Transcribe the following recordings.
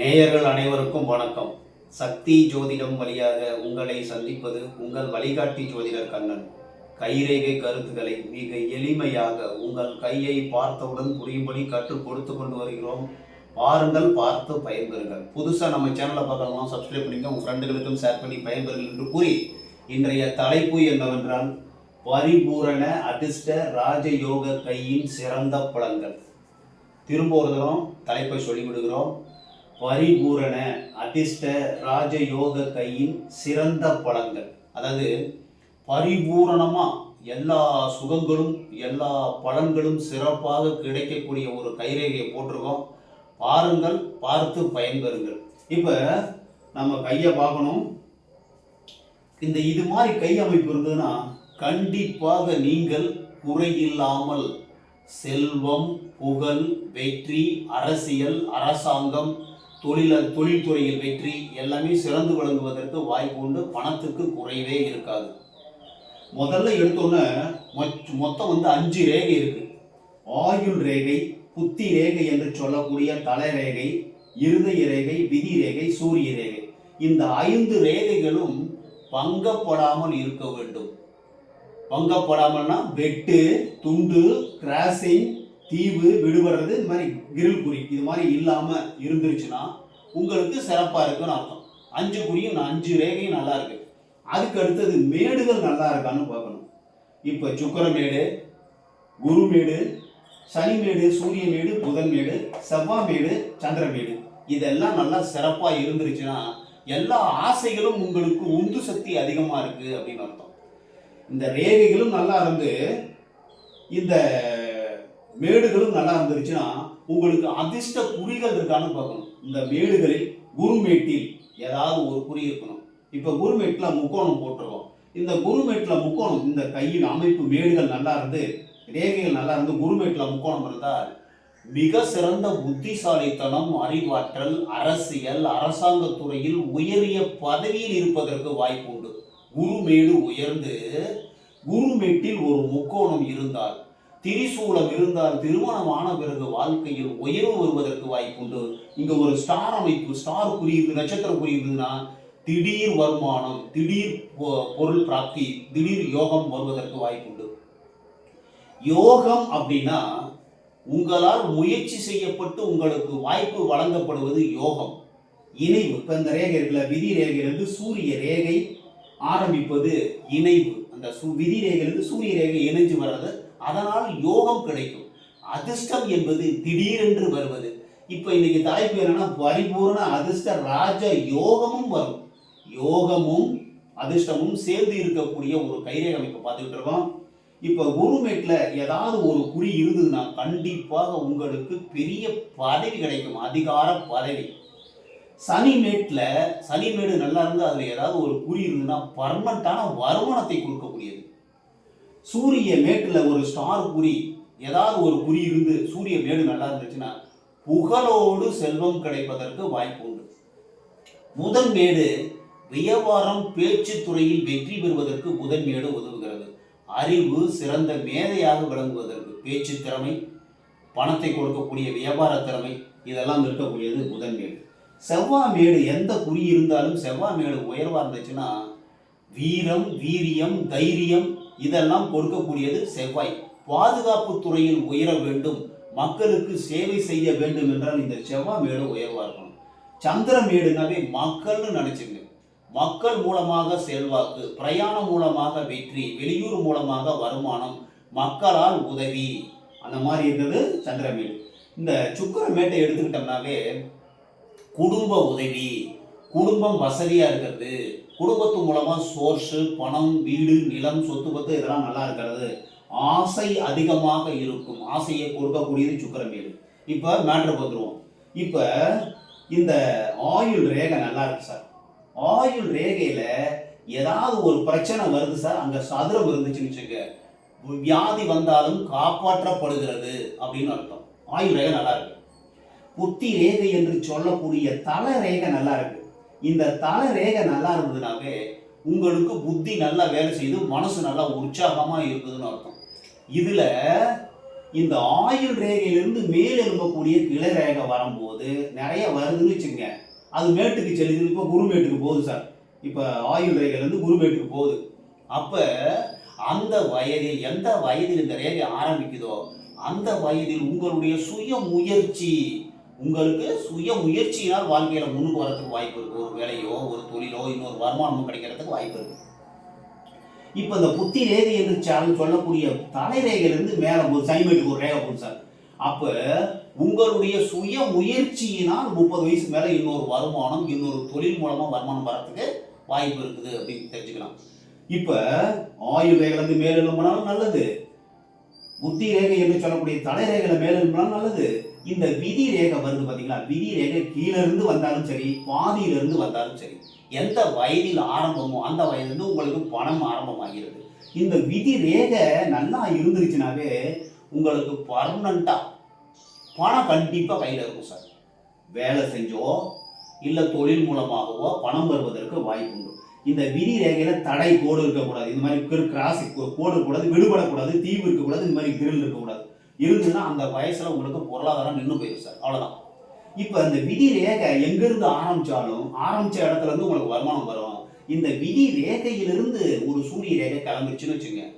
நேயர்கள் அனைவருக்கும் வணக்கம். சக்தி ஜோதிடம் வழியாக உங்களை சந்திப்பது உங்கள் வழிகாட்டி ஜோதிடர் கண்ணன். கைரேகை கருத்துக்களை மிக எளிமையாக உங்கள் கையை பார்த்தவுடன் புரியும்படி கற்றுக் கொடுத்து கொண்டு வருகிறோம். பாருங்கள் பார்த்து பயன்பெறுங்கள். புதுசாக நம்ம சேனலை பார்க்கலாம் சப்ஸ்கிரைப் பண்ணிங்க உங்கள் ஃப்ரெண்டுகளுக்கும் ஷேர் பண்ணி பயன்பெறுங்கள் என்று கூறி இன்றைய தலைப்பு என்னவென்றால் பரிபூரண அதிர்ஷ்ட ராஜயோக கையின் சிறந்த பலன்கள். திரும்ப ஒரு தரம் தலைப்பை சொல்லிவிடுகிறோம். பரிபூரண அதிர்ஷ்ட ராஜயோக கையின் சிறந்த பலன்கள். அதாவது பரிபூரணமாக எல்லா சுகங்களும் எல்லா பலன்களும் சிறப்பாக கிடைக்கக்கூடிய ஒரு கைரேகையை போட்டிருக்கோம். பாருங்கள் பார்த்து பயன்பெறுங்கள். இப்போ நம்ம கையை பார்க்கணும். இந்த இது மாதிரி கை அமைப்பு இருந்ததுன்னா கண்டிப்பாக நீங்கள் குறையில்லாமல் செல்வம் புகழ் வெற்றி அரசியல் அரசாங்கம் தொழில தொழில்துறையில் வெற்றி எல்லாமே சிறந்து விளங்குவதற்கு வாய்ப்பு உண்டு. பணத்துக்கு குறைவே இருக்காது. முதல்ல எடுத்தோன்னே மொத்தம் வந்து அஞ்சு ரேகை இருக்கு. ஆயுள் ரேகை புத்தி ரேகை என்று சொல்லக்கூடிய தலை ரேகை இருதய ரேகை விதி ரேகை சூரிய ரேகை. இந்த ஐந்து ரேகைகளும் பங்கப்படாமல் இருக்க வேண்டும். பங்கப்படாமல்னா வெட்டு துண்டு கிராசிங் தீவு விடுபடுறது இந்த மாதிரி கிரில் குறி இது மாதிரி இல்லாமல் இருந்துருச்சுன்னா உங்களுக்கு சிறப்பாக இருக்குன்னு அர்த்தம். அஞ்சு குறியும் நான் அஞ்சு ரேகையும் நல்லா இருக்கு. அதுக்கு அடுத்தது மேடுகள் நல்லா இருக்கான்னு பார்க்கணும். இப்போ சுக்கரமேடு குருமேடு சனிமேடு சூரியமேடு புதன்மேடு செவ்வாமேடு சந்திரமேடு இதெல்லாம் நல்லா சிறப்பாக இருந்துருச்சுன்னா எல்லா ஆசைகளும் உங்களுக்கு உந்து சக்தி அதிகமாக இருக்குது அப்படின்னு அர்த்தம். இந்த ரேகைகளும் நல்லா இருந்து இந்த மேடுகளும் நல்லா இருந்துருச்சுன்னா உங்களுக்கு அதிர்ஷ்ட குறிகள் இருக்கான்னு பார்க்கணும். இந்த மேடுகளில் குருமேட்டில் ஏதாவது ஒரு குறி இருக்கணும். இப்போ குருமேட்டில் முக்கோணம் போட்டிருக்கோம். இந்த குருமேட்டில் முக்கோணம் இந்த கையில் அமைப்பு மேடுகள் நல்லா இருந்து ரேகைகள் நல்லா இருந்து குருமேட்டில் முக்கோணம் இருந்தால் மிக சிறந்த புத்திசாலித்தனம் அறிவாற்றல் அரசியல் அரசாங்க துறையில் உயரிய பதவியில் இருப்பதற்கு வாய்ப்பு உண்டு. குருமேடு உயர்ந்து குருமேட்டில் ஒரு முக்கோணம் இருந்தால் திரிசூலம் இருந்தால் திருமணமான பிறகு வாழ்க்கையில் உயர்வு வருவதற்கு வாய்ப்புண்டு. இங்க ஒரு ஸ்டார் அமைப்பு ஸ்டார் குறியுது நட்சத்திரம் குறியுதுன்னா திடீர் வருமானம் திடீர் பொருள் பிராப்தி திடீர் யோகம் வருவதற்கு வாய்ப்புண்டு. யோகம் அப்படின்னா உங்களால் முயற்சி செய்யப்பட்டு உங்களுக்கு வாய்ப்பு வழங்கப்படுவது யோகம். இணைவு இப்ப இந்த ரேகை இருக்குல்ல விதி ரேகையிலிருந்து சூரிய ரேகை ஆரம்பிப்பது இணைவு. அந்த சு விதி ரேகையிலிருந்து சூரிய ரேகை இணைஞ்சு வர்றது அதனால் யோகம் கிடைக்கும். அதிர்ஷ்டம் என்பது திடீரென்று வருவது. இப்போ இன்னைக்கு தலைப்பு என்னன்னா பரிபூர்ண அதிர்ஷ்ட ராஜ யோகமும் வரும். யோகமும் அதிர்ஷ்டமும் சேர்ந்து இருக்கக்கூடிய ஒரு கைரேகை அமைப்பை பார்த்துக்கிட்டு இருக்கோம். இப்போ குருமேட்டில் ஏதாவது ஒரு குறி இருந்ததுன்னா கண்டிப்பாக உங்களுக்கு பெரிய பதவி கிடைக்கும். அதிகார பதவி. சனிமேட்டில் சனிமேடு நல்லா இருந்து அதில் ஏதாவது ஒரு குறி இருந்ததுன்னா பர்மனண்ட்டான வருமானத்தை கொடுக்கக்கூடியது. சூரிய மேட்டில் ஒரு ஸ்டார் குறி ஏதாவது ஒரு குறி இருந்து சூரிய மேடு நல்லா இருந்துச்சுன்னா புகழோடு செல்வம் கிடைப்பதற்கு வாய்ப்பு உண்டு. புதன் மேடு வியாபாரம் பேச்சு துறையில் வெற்றி பெறுவதற்கு புதன் மேடு உதவுகிறது. அறிவு சிறந்த மேதையாக விளங்குவதற்கு பேச்சு திறமை பணத்தை கொடுக்கக்கூடிய வியாபார திறமை இதெல்லாம் இருக்கக்கூடியது புதன் மேடு. செவ்வாய் மேடு எந்த குறி இருந்தாலும் செவ்வாய் மேடு உயர்வாக இருந்துச்சுன்னா வீரம் வீரியம் தைரியம் இதெல்லாம் கொடுக்கக்கூடியது செவ்வாய். பாதுகாப்பு துறையில் உயர வேண்டும். மக்களுக்கு சேவை செய்ய வேண்டும் என்றால் இந்த செவ்வாய் மேடு உயர்வாக இருக்கணும். சந்திர மேடுனாவே மக்கள்னு நினைச்சுங்க மக்கள் மூலமாக செல்வாக்கு பிரயாணம் மூலமாக வெற்றி வெளியூர் மூலமாக வருமானம் மக்களால் உதவி. அந்த மாதிரி இருந்தது சந்திரமேடு இந்த சுக்கரமேட்டை எடுத்துக்கிட்டோம்னாவே குடும்ப உதவி குடும்பம் வசதியாக இருக்கிறது. குடும்பத்து மூலமாக சோர்ஸு பணம் வீடு நிலம் சொத்து பத்து இதெல்லாம் நல்லா இருக்கிறது. ஆசை அதிகமாக இருக்கும். ஆசையை கொடுக்கக்கூடியது சுக்கரமேடு இப்போ மேட்ரு பார்த்துருவோம். இப்போ இந்த ஆயுள் ரேகை நல்லா இருக்கு சார். ஆயுள் ரேகையில் ஏதாவது ஒரு பிரச்சனை வருது சார். அங்கே சதுரம் இருந்துச்சுன்னு வச்சுக்க வியாதி வந்தாலும் காப்பாற்றப்படுகிறது அப்படின்னு அர்த்தம். ஆயுள் ரேகை நல்லா இருக்கு. புத்தி ரேகை என்று சொல்லக்கூடிய தலை ரேகை நல்லா இருக்கு. இந்த தலை ரேகை நல்லா இருந்ததுனாவே உங்களுக்கு புத்தி நல்லா வேலை செய்து மனசு நல்லா உற்சாகமாக இருக்குதுன்னு அர்த்தம். இதில் இந்த ஆயுள் ரேகையிலிருந்து மேல் எழும்பக்கூடிய கிளை ரேகை வரும்போது நிறைய வருதுன்னு வச்சுங்க அது மேட்டுக்கு செல்லுது இப்போ குருமேட்டுக்கு போகுது சார். இப்போ ஆயுள் ரேகையிலேருந்து குருமேட்டுக்கு போகுது. அப்போ அந்த வயதில் எந்த வயதில் இந்த ரேகை ஆரம்பிக்குதோ அந்த வயதில் உங்களுடைய சுய முயற்சி உங்களுக்கு சுய முயற்சியினால் வாழ்க்கையில முன்னுக்கு வரதுக்கு வாய்ப்பு இருக்கு. ஒரு வேலையோ ஒரு தொழிலோ இன்னொரு வருமானமோ கிடைக்கிறதுக்கு வாய்ப்பு இருக்கு. இப்போ இந்த புத்தி ரேகை என்று சொல்லக்கூடிய தலை ரேகையிலிருந்து மேலே ஒரு சனிமேட்டுக்கு ஒரு ரேகை போகுது சார். அப்போ உங்களுடைய சுய முயற்சியினால் முப்பது வயசு மேலே இன்னொரு வருமானம் இன்னொரு தொழில் மூலமாக வருமானம் வரத்துக்கு வாய்ப்பு இருக்குது அப்படின்னு தெரிஞ்சுக்கலாம். இப்போ ஆயுள் ரேகையிலேருந்து மேல் நல்லது. புத்தி ரேகை என்று சொல்லக்கூடிய தலை ரேகையில மேல நல்லது. இந்த விதி ரேகை வருது பார்த்தீங்களா விதி ரேகை கீழேருந்து வந்தாலும் சரி பாதியிலிருந்து வந்தாலும் சரி எந்த வயதில் ஆரம்பமோ அந்த வயதுலேருந்து உங்களுக்கு பணம் ஆரம்பமாகிறது. இந்த விதி ரேகை நல்லா இருந்துருச்சுனாவே உங்களுக்கு பர்மனண்ட்டாக பணம் கண்டிப்பாக கையில் இருக்கும் சார். வேலை செஞ்சோ இல்லை தொழில் மூலமாகவோ பணம் வருவதற்கு வாய்ப்பு உண்டு. இந்த விதி ரேகையில் தடை கோடு இருக்கக்கூடாது. இந்த மாதிரி கிராஸ் கோ- கோடு இருக்கக்கூடாது விடுபடக்கூடாது தீவு இருக்கக்கூடாது இந்த மாதிரி கிரில் இருக்கக்கூடாது. இருந்ததுன்னா அந்த வயசில் உங்களுக்கு பொருளாதாரம் நின்று போயிடும் சார். அவ்வளோதான் இப்போ இந்த விதி ரேகை எங்கேருந்து ஆரம்பித்தாலும் ஆரம்பித்த இடத்துலேருந்து உங்களுக்கு வருமானம் வரும். இந்த விதி ரேகையிலிருந்து ஒரு சூரிய ரேகை கிளம்பிடுச்சுன்னு வச்சுங்க.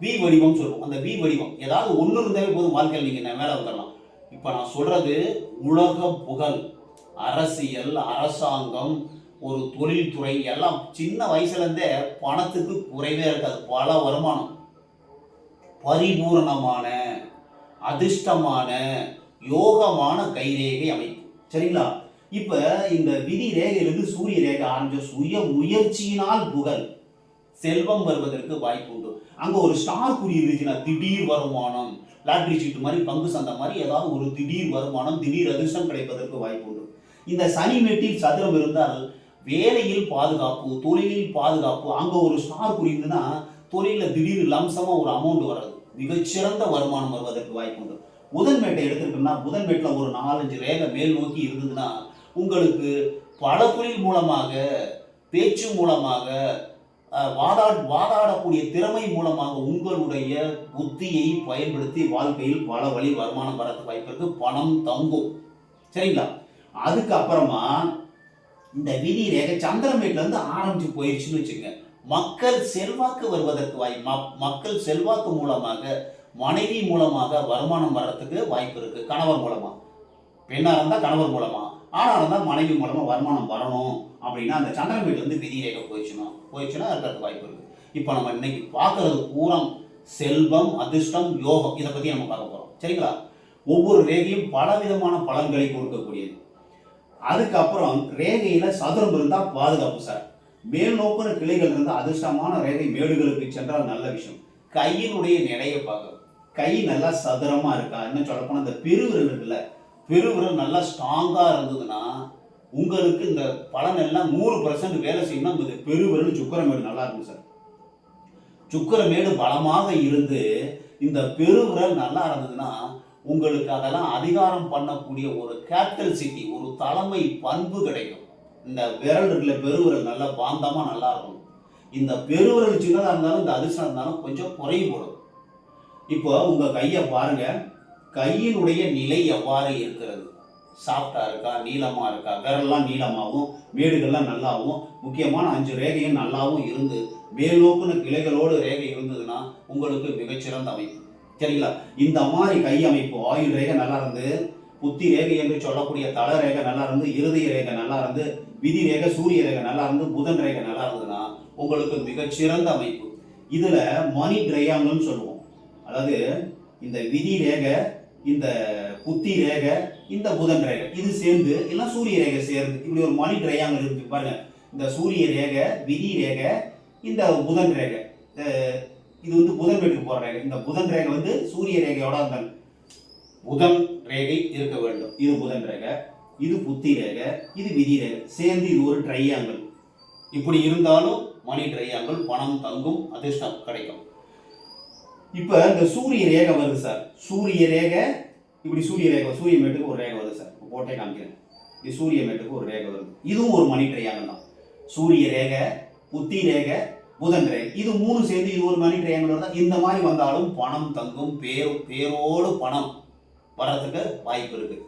வி வடிவம் சொல்லுவோம். அந்த வி வடிவம். ஏதாவது ஒன்று இருந்தாலே போதும் வாழ்க்கையில் நீங்க மேலே வந்துடலாம் இப்போ நான் சொல்கிறது உலக புகழ் அரசியல் அரசாங்கம் ஒரு தொழில்துறை எல்லாம் சின்ன வயசுலேருந்தே பணத்துக்கு குறைவே இருக்காது. பல வருமானம். பரிபூரணமான அதிர்ஷ்டமான யோகமான கைரேகை அமைப்பு. சரிங்களா? இப்ப இந்த விதி ரேகையிலிருந்து சூரிய ரேகை ஆரம்பிச்ச சுய முயற்சியினால் புகழ் செல்வம் வருவதற்கு வாய்ப்பு உண்டு. அங்க ஒரு ஸ்டார் குறி இருந்துச்சுன்னா திடீர் வருமானம் லாட்ரி சீட்டு மாதிரி பங்கு சந்தை மாதிரி ஏதாவது ஒரு திடீர் வருமானம் திடீர் அதிர்ஷ்டம் கிடைப்பதற்கு வாய்ப்பு உண்டு. இந்த சனி மெட்டில் சதுரம் இருந்தால் வேலையில் பாதுகாப்பு தொழிலில் பாதுகாப்பு அங்க ஒரு ஸ்டார் குறி இருந்ததுன்னா தொழில திடீர் லம்சமா ஒரு அமௌண்ட் வர்றது. மிகச்சிறந்த வருமானம் வருவதற்கு வாய்ப்பு உண்டு புதன் மேட்டை எடுத்துக்கிட்டோம்னா புதன் ஒரு நாலஞ்சு ரேகை மேல் நோக்கி இருந்ததுன்னா உங்களுக்கு பல தொழில் மூலமாக பேச்சு மூலமாக வாதா வாதாடக்கூடிய திறமை மூலமாக உங்களுடைய புத்தியை பயன்படுத்தி வாழ்க்கையில் பல வழி வருமானம் வரதுக்கு வாய்ப்பு இருக்கு. பணம் தங்கும். சரிங்களா? அதுக்கப்புறமா இந்த விதி ரேகை சந்திரமேட்ல இருந்து ஆரம்பிச்சு போயிடுச்சுன்னு வச்சுக்கோங்க. மக்கள் செல்வாக்கு வருவதற்கு வாய் மக்கள் செல்வாக்கு மூலமாக மனைவி மூலமாக வருமானம் வர்றதுக்கு வாய்ப்பு இருக்கு. கணவர் மூலமா. பெண்ணாக இருந்தால் கணவர் மூலமா. ஆணா இருந்தால் மனைவி மூலமா வருமானம் வரணும் அப்படின்னா அந்த சந்திரமேட்ல வந்து விதி ரேகை போயிடுச்சுன்னா போயிடுச்சுன்னா இருக்கிறதுக்கு வாய்ப்பு இருக்கு. இப்போ நம்ம இன்னைக்கு பார்க்கறது பூரம் செல்வம் அதிர்ஷ்டம் யோகம் இதை பத்தி நம்ம பார்க்க போறோம். சரிங்களா? ஒவ்வொரு ரேகையும் பலவிதமான பலன்களை கொடுக்கக்கூடியது. அதுக்கப்புறம் ரேகையில சதுரம் இருந்தால் பாதுகாப்பு சார். மேல் நோக்கின கிளைகள் இருந்து அதிர்ஷ்டமான ரேகை மேடுகளுக்கு சென்றால் நல்ல விஷயம். கையினுடைய நிலையை பார்க்கணும். கை நல்லா சதுரமா இருக்கா? இன்னும் சொல்லப்போனா இந்த பெருவிரல் இருக்குல்ல பெருவிரல் நல்லா ஸ்ட்ராங்கா இருந்ததுன்னா உங்களுக்கு இந்த பலன் எல்லாம் நூறு பர்சன்ட் வேலை செய்யணும் இந்த பெருவிரல் சுக்கரமேடு நல்லா இருக்கும் சார். சுக்கரமேடு பலமாக இருந்து இந்த பெருவிரல் நல்லா இருந்ததுன்னா உங்களுக்கு அதெல்லாம் அதிகாரம் பண்ணக்கூடிய ஒரு கேபிட்டல் சிட்டி ஒரு தலைமை பண்பு கிடைக்கும். இந்த விரல் இருக்குல்ல பெருவிரல் நல்லா பாந்தமாக நல்லா இருக்கும் இந்த பெருவிரல் சின்னதாக இருந்தாலும் இந்த அதிர்ஷ்டம் இருந்தாலும் கொஞ்சம் குறைபடும் இப்போ உங்கள் கையை பாருங்க. கையினுடைய நிலை எவ்வாறு இருக்கிறது? சாஃப்டாக இருக்கா நீளமாக இருக்கா? விரல்லாம் நீளமாகவும் மேடுகள்லாம் நல்லாவும் முக்கியமான அஞ்சு ரேகையும் நல்லாவும் இருந்து மேல் நோக்குன கிளைகளோடு ரேகை இருந்ததுன்னா உங்களுக்கு மிகச்சிறந்த அமைப்பு. சரிங்களா? இந்த மாதிரி கை அமைப்பு ஆயுள் ரேகை நல்லா இருந்து புத்தி ரேகை என்று சொல்லக்கூடிய தல ரேகை நல்லா இருந்து இருதய ரேகை நல்லா இருந்து விதி ரேகை சூரிய ரேகை நல்லா இருந்து புதன் ரேகை நல்லா இருந்ததுன்னா உங்களுக்கு மிகச்சிறந்த அமைப்பு. இதில் மணி ட்ரையாங்கல்னு சொல்லுவோம். அதாவது இந்த விதி ரேகை இந்த புத்தி ரேகை இந்த புதன் ரேகை இது சேர்ந்து இல்லைன்னா சூரிய ரேகை சேர்ந்து இப்படி ஒரு மணி ட்ரையாங்கல் இருக்கு பாருங்க. இந்த சூரிய ரேகை விதி ரேகை இந்த புதன் ரேகை. இது வந்து புதன் வீட்டுக்கு போகிற ரேகை. இந்த புதன் ரேகை வந்து சூரிய ரேகையோட அந்த புதன் ரேகை இருக்க வேண்டும். இது புதன் ரேகை இது புத்தி ரேகை இது விதி ரேகை. சேர்ந்து இது ஒரு ட்ரையாங்கல் இப்படி இருந்தாலும் மணி ட்ரையாங்கிள் பணம் தங்கும் அதிர்ஷ்டம் கிடைக்கும். இப்போ இந்த சூரிய ரேகை வருது சார். சூரிய ரேகை இப்படி சூரிய ரேகை சூரிய மேட்டுக்கு ஒரு ரேகை வருது சார். இப்போ போட்டே காமிக்கிறேன். இது சூரிய மேட்டுக்கு ஒரு ரேகை வருது. இதுவும் ஒரு மணி ட்ரையாங்கிள் தான். சூரிய ரேகை புத்தி ரேகை புதன் ரேகை. இது மூணு சேர்ந்து இது ஒரு மணி ட்ரையாங்கிள் வருதா இந்த மாதிரி வந்தாலும் பணம் தங்கும் பேர் பேரோடு பணம் வர்றதுக்கு வாய்ப்பு இருக்கு.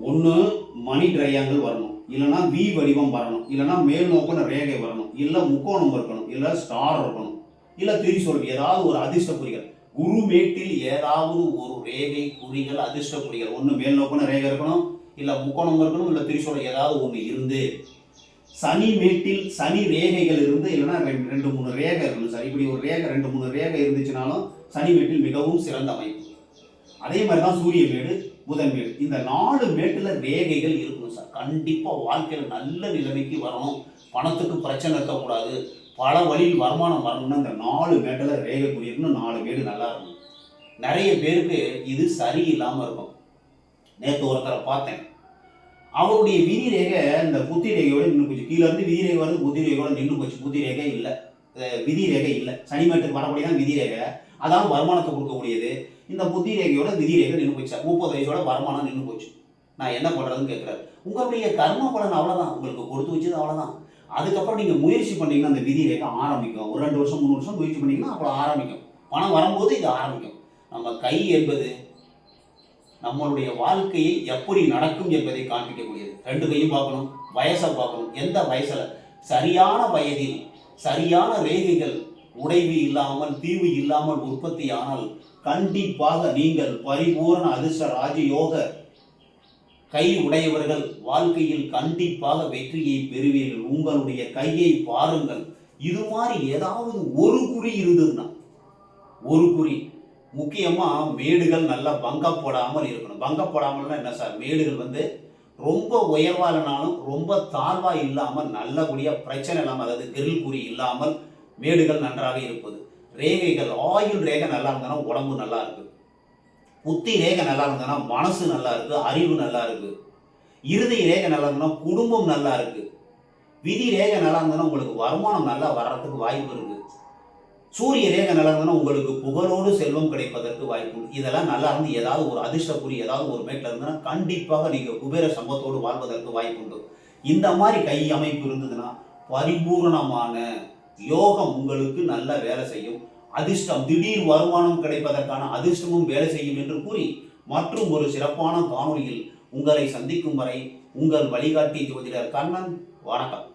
ஒன்று மணி ட்ரையாங்கிள் வரணும். இல்லைன்னா வி வடிவம் வரணும். இல்லைன்னா மேல் நோக்கின ரேகை வரணும். இல்லை முக்கோணம் இருக்கணும். இல்லை ஸ்டார் இருக்கணும். இல்லை திரிசூல் ஏதாவது ஒரு அதிர்ஷ்ட குறிகள் குருமேட்டில் ஏதாவது ஒரு ரேகை குறிகள் அதிர்ஷ்ட குறிகள் ஒன்று மேல் நோக்கின ரேகை இருக்கணும். இல்லை முக்கோணம் இருக்கணும். இல்லை திரிசூல் ஏதாவது ஒன்று இருந்து. சனி மேட்டில் சனி ரேகைகள் இருந்து இல்லைன்னா ரெண்டு ரெண்டு மூணு ரேகை இருக்கணும். சார் இப்படி ஒரு ரேகை ரெண்டு மூணு ரேகை இருந்துச்சுனாலும் சனி மேட்டில் மிகவும் சிறந்த அமைப்பு. அதே மாதிரி தான் சூரிய மேடு புதன் மேடு. இந்த நாலு மேட்டில் ரேகைகள் இருக்கணும் சார். கண்டிப்பாக வாழ்க்கையில் நல்ல நிலைமைக்கு வரணும். பணத்துக்கு பிரச்சனை இருக்கக்கூடாது. பல வழியில் வருமானம் வரணும்னா இந்த நாலு மேட்டில் ரேகை குடியிருக்கணும் நாலு மேடு நல்லா இருக்கணும். நிறைய பேருக்கு இது சரியில்லாமல் இருக்கும். நேற்று ஒருத்தரை பார்த்தேன். அவருடைய விதி ரேகை இந்த புத்தி ரேகையோட நின்று போச்சு. கீழே இருந்து விதி ரேகை வருது புத்தி ரேகையோட நின்று போச்சு. புத்தி ரேகை இல்லை. விதி ரேகை இல்லை. சனிமேட்டுக்கு வரக்கூடிய தான் விதி ரேகை. அதான் வருமானத்தை கொடுக்கக்கூடியது. இந்த புத்தி ரேகையோட விதி ரேகை நின்று போச்சு. முப்பது வயசோட வருமானம் நின்று போச்சு. நான் என்ன பண்ணுறதுன்னு கேட்குறாரு உங்களுடைய கர்ம பலன் அவ்வளோதான் உங்களுக்கு கொடுத்து வச்சது அவ்வளோதான் அதுக்கப்புறம் நீங்கள் முயற்சி பண்ணீங்கன்னா அந்த விதி ரேகை ஆரம்பிக்கும். ஒரு ரெண்டு வருஷம் மூணு வருஷம் முயற்சி பண்ணிங்கன்னா அப்புறம் ஆரம்பிக்கும். பணம் வரும்போது இது ஆரம்பிக்கும். நம்ம கை என்பது நம்மளுடைய வாழ்க்கையை எப்படி நடக்கும் என்பதை காண்பிக்கக்கூடியது. ரெண்டு கையும் பார்க்கணும் வயசை பார்க்கணும். எந்த வயசில்? சரியான வயதில் சரியான ரேகைகள் உடைவு இல்லாமல் தீவு இல்லாமல் உற்பத்தியானால் கண்டிப்பாக நீங்கள் பரிபூரண அதிர்ஷ்ட ராஜயோக கை உடையவர்கள் வாழ்க்கையில் கண்டிப்பாக வெற்றியை பெறுவீர்கள். உங்களுடைய கையை பாருங்கள். இது மாதிரி ஏதாவது ஒரு குறி இருந்ததுன்னா ஒரு குறி முக்கியமாக மேடுகள் நல்லா பங்கப்படாமல் இருக்கணும். பங்கப்படாமல்னா என்ன சார்? மேடுகள் வந்து ரொம்ப உயர்வா இல்லைனாலும் ரொம்ப தாழ்வாக இல்லாமல் நல்லபடியாக பிரச்சனை இல்லாமல் அதாவது கிரில் குறி இல்லாமல் மேடுகள் நன்றாக இருப்பது. ரேகைகள் ஆயுள் ரேகை நல்லா இருந்ததுன்னா உடம்பு நல்லா இருக்கு. புத்தி ரேகை நல்லா இருந்ததுன்னா மனசு நல்லா இருக்கு அறிவு நல்லா இருக்கு. இறுதி ரேகை நல்லா இருந்ததுன்னா குடும்பம் நல்லா இருக்கு. விதி ரேகை நல்லா இருந்ததுன்னா உங்களுக்கு வருமானம் நல்லா வர்றதுக்கு வாய்ப்பு இருக்கு. சூரிய ரேகை நல்லா இருந்ததுன்னா உங்களுக்கு புகழோடு செல்வம் கிடைப்பதற்கு வாய்ப்பு இதெல்லாம் நல்லா இருந்து ஏதாவது ஒரு அதிர்ஷ்டக்குறி ஏதாவது ஒரு மேட்டில் இருந்ததுன்னா கண்டிப்பாக நீங்கள் குபேர சம்பத்தோடு வாழ்வதற்கு வாய்ப்பு உண்டு. இந்த மாதிரி கை அமைப்பு இருந்ததுன்னா பரிபூரணமான யோகம் உங்களுக்கு நல்ல வேலை செய்யும். அதிர்ஷ்டம் திடீர் வருமானம் கிடைப்பதற்கான அதிர்ஷ்டமும் வேலை செய்யும் என்று கூறி மற்றும் ஒரு சிறப்பான காணொலியில் உங்களை சந்திக்கும் வரை உங்கள் வழிகாட்டி ஜோதிடர் கண்ணன். வணக்கம்.